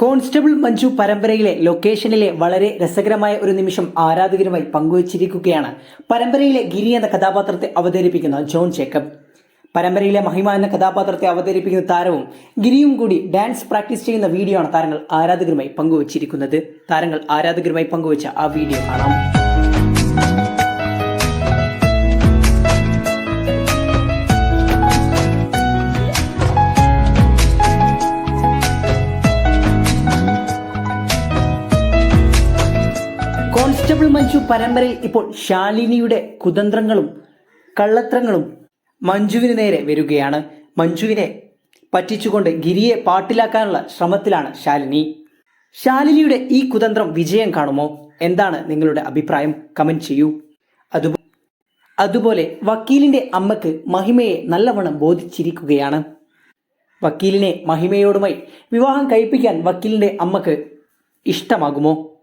Constable Manju പരമ്പരയിലെ ലൊക്കേഷനിലെ വളരെ രസകരമായ ഒരു നിമിഷം ആരാധകരുമായി പങ്കുവച്ചിരിക്കുകയാണ്. പരമ്പരയിലെ ഗിരി എന്ന കഥാപാത്രത്തെ അവതരിപ്പിക്കുന്ന ജോൺ ജേക്കബ്. പരമ്പരയിലെ മഹിമ എന്ന കഥാപാത്രത്തെ അവതരിപ്പിക്കുന്ന താരവും ഗിരിയും കൂടി ഡാൻസ് പ്രാക്ടീസ് ചെയ്യുന്ന വീഡിയോ ആണ് താരങ്ങൾ ആരാധകരുമായി പങ്കുവച്ചിരിക്കുന്നത്. താരങ്ങൾ ആരാധകരുമായി പങ്കുവച്ച ആ വീഡിയോ കാണാം. കോൺസ്റ്റബിൾ മഞ്ജു പരമ്പരയിൽ ഇപ്പോൾ ശാലിനിയുടെ കുതന്ത്രങ്ങളും കള്ളത്രങ്ങളും മഞ്ജുവിന് നേരെ വരികയാണ്. മഞ്ജുവിനെ പറ്റിച്ചുകൊണ്ട് ഗിരിയെ പാട്ടിലാക്കാനുള്ള ശ്രമത്തിലാണ് ശാലിനി. ശാലിനിയുടെ ഈ കുതന്ത്രം വിജയം കാണുമോ? എന്താണ് നിങ്ങളുടെ അഭിപ്രായം? കമന്റ് ചെയ്യൂ. അതുപോലെ വക്കീലിന്റെ അമ്മയ്ക്ക് മഹിമയെ നല്ലവണ്ണം ബോധിച്ചിരിക്കുകയാണ്. വക്കീലിനെ മഹിമയോടുമായി വിവാഹം കഴിപ്പിക്കാൻ വക്കീലിന്റെ അമ്മയ്ക്ക് ഇഷ്ടമാകുമോ?